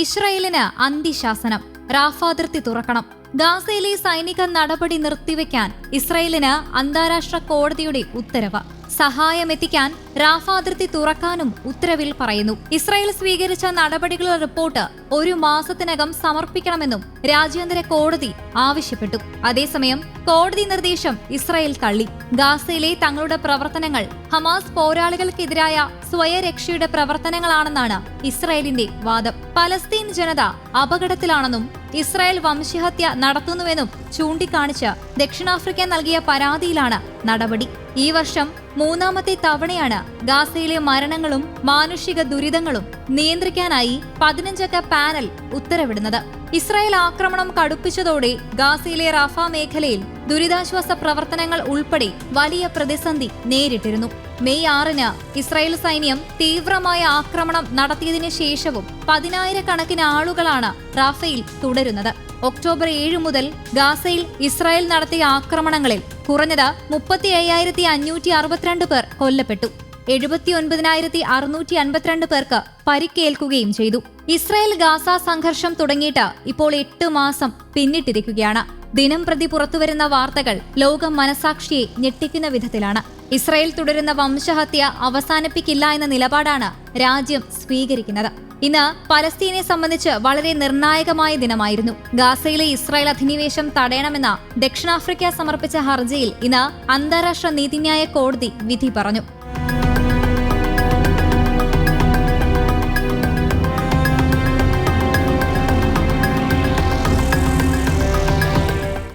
ഇസ്രായേലിന് അന്തിശാസനം റാഫാതിർത്തി തുറക്കണം. ഗാസയിലെ സൈനിക നടപടി നിർത്തിവെക്കാൻ ഇസ്രയേലിന് അന്താരാഷ്ട്ര കോടതിയുടെ ഉത്തരവ്. സഹായമെത്തിക്കാൻ റാഫ അതിർത്തി തുറക്കാനും ഉത്തരവിൽ പറയുന്നു. ഇസ്രായേൽ സ്വീകരിച്ച നടപടികളുടെ റിപ്പോർട്ട് ഒരു മാസത്തിനകം സമർപ്പിക്കണമെന്നും രാജ്യാന്തര കോടതി ആവശ്യപ്പെട്ടു. അതേസമയം കോടതി നിർദ്ദേശം ഇസ്രായേൽ തള്ളി. ഗാസയിലെ തങ്ങളുടെ പ്രവർത്തനങ്ങൾ ഹമാസ് പോരാളികൾക്കെതിരായ സ്വയരക്ഷയുടെ പ്രവർത്തനങ്ങളാണെന്നാണ് ഇസ്രായേലിന്റെ വാദം. പലസ്തീൻ ജനത അപകടത്തിലാണെന്നും ഇസ്രായേൽ വംശഹത്യ നടത്തുന്നുവെന്നും ചൂണ്ടിക്കാണിച്ച് ദക്ഷിണാഫ്രിക്ക നൽകിയ പരാതിയിലാണ് നടപടി. ഈ വർഷം മൂന്നാമത്തെ തവണയാണ് ഗാസയിലെ മരണങ്ങളും മാനുഷിക ദുരിതങ്ങളും നിയന്ത്രിക്കാനായി പതിനഞ്ചംഗ പാനൽ ഉത്തരവിടുന്നത്. ഇസ്രായേൽ ആക്രമണം കടുപ്പിച്ചതോടെ ഗാസയിലെ റഫ മേഖലയിൽ ദുരിതാശ്വാസ പ്രവർത്തനങ്ങൾ ഉൾപ്പെടെ വലിയ പ്രതിസന്ധി നേരിട്ടിരുന്നു. മെയ് ആറിന് ഇസ്രായേൽ സൈന്യം തീവ്രമായ ആക്രമണം നടത്തിയതിനു ശേഷവും പതിനായിരക്കണക്കിന് ആളുകളാണ് റാഫയിൽ തുടരുന്നത്. ഒക്ടോബർ ഏഴ് മുതൽ ഗാസയിൽ ഇസ്രായേൽ നടത്തിയ ആക്രമണങ്ങളിൽ കുറഞ്ഞത് മുപ്പത്തി അയ്യായിരത്തി അഞ്ഞൂറ്റി അറുപത്തിരണ്ട് പേർ കൊല്ലപ്പെട്ടു. എഴുപത്തി ഒൻപതിനായിരത്തി അറുന്നൂറ്റി അൻപത്തിരണ്ട് പേർക്ക് പരിക്കേൽക്കുകയും ചെയ്തു. ഇസ്രായേൽ ഗാസ സംഘർഷം തുടങ്ങിയിട്ട് ഇപ്പോൾ എട്ട് മാസം പിന്നിട്ടിരിക്കുകയാണ്. ദിനം പ്രതി പുറത്തുവരുന്ന വാർത്തകൾ ലോക മനസാക്ഷിയെ ഞെട്ടിക്കുന്ന വിധത്തിലാണ്. ഇസ്രായേൽ തുടരുന്ന വംശഹത്യ അവസാനിപ്പിക്കില്ല എന്ന നിലപാടാണ് രാജ്യം സ്വീകരിക്കുന്നത്. ഇന്ന് പലസ്തീനെ സംബന്ധിച്ച് വളരെ നിർണായകമായ ദിനമായിരുന്നു. ഗാസയിലെ ഇസ്രായേൽ അധിനിവേശം തടയണമെന്ന ദക്ഷിണാഫ്രിക്ക സമർപ്പിച്ച ഹർജിയിൽ ഇന്ന് അന്താരാഷ്ട്ര നീതിന്യായ കോടതി വിധി പറഞ്ഞു.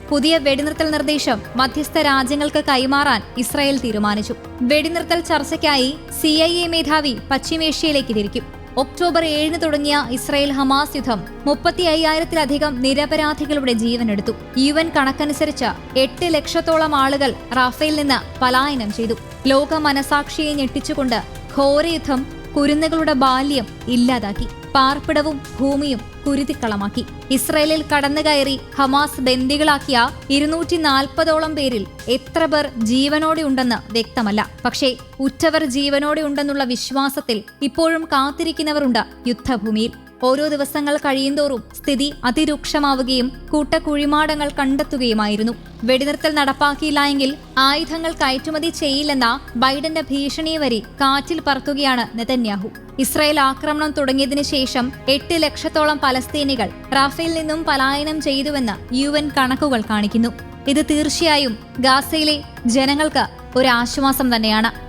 പുതിയ വെടിനിർത്തൽ നിർദ്ദേശം മധ്യസ്ഥ രാജ്യങ്ങൾക്ക് കൈമാറാൻ ഇസ്രായേൽ തീരുമാനിച്ചു. വെടിനിർത്തൽ ചർച്ചയ്ക്കായി സി മേധാവി പശ്ചിമേഷ്യയിലേക്ക് തിരിക്കും. ഒക്ടോബർ ഏഴിന് തുടങ്ങിയ ഇസ്രായേൽ ഹമാസ് യുദ്ധം മുപ്പത്തി അയ്യായിരത്തിലധികം നിരപരാധികളുടെ ജീവനെടുത്തു. യു എൻ കണക്കനുസരിച്ച് എട്ട് ലക്ഷത്തോളം ആളുകൾ റാഫേൽ നിന്ന് പലായനം ചെയ്തു. ലോക മനസാക്ഷിയെ ഞെട്ടിച്ചുകൊണ്ട് ഘോരയുദ്ധം കുരുന്നുകളുടെ ബാല്യം ഇല്ലാതാക്കി. പാർപ്പിടവും ഭൂമിയും കുരുതിക്കളമാക്കി. ഇസ്രയേലിൽ കടന്നുകയറി ഹമാസ് ബന്ദികളാക്കിയ ഇരുന്നൂറ്റി നാൽപ്പതോളം പേരിൽ എത്ര പേർ ജീവനോടെ ഉണ്ടെന്ന് വ്യക്തമല്ല. പക്ഷേ ഉറ്റവർ ജീവനോടെ ഉണ്ടെന്നുള്ള വിശ്വാസത്തിൽ ഇപ്പോഴും കാത്തിരിക്കുന്നവരുണ്ട് യുദ്ധഭൂമിയിൽ. ഓരോ ദിവസങ്ങൾ കഴിയുന്തോറും സ്ഥിതി അതിരൂക്ഷമാവുകയും കൂട്ടക്കുഴിമാടങ്ങൾ കണ്ടെത്തുകയുമായിരുന്നു. വെടിനിർത്തൽ നടപ്പാക്കിയില്ല എങ്കിൽ ആയുധങ്ങൾ കയറ്റുമതി ചെയ്യില്ലെന്ന ബൈഡന്റെ ഭീഷണിയെ വരെ കാറ്റിൽ പറക്കുകയാണ് നെതന്യാഹു. ഇസ്രായേൽ ആക്രമണം തുടങ്ങിയതിനു ശേഷം എട്ട് ലക്ഷത്തോളം പലസ്തീനികൾ റാഫേൽ നിന്നും പലായനം ചെയ്തുവെന്ന് യു കണക്കുകൾ കാണിക്കുന്നു. ഇത് തീർച്ചയായും ഗാസയിലെ ജനങ്ങൾക്ക് ഒരു ആശ്വാസം തന്നെയാണ്.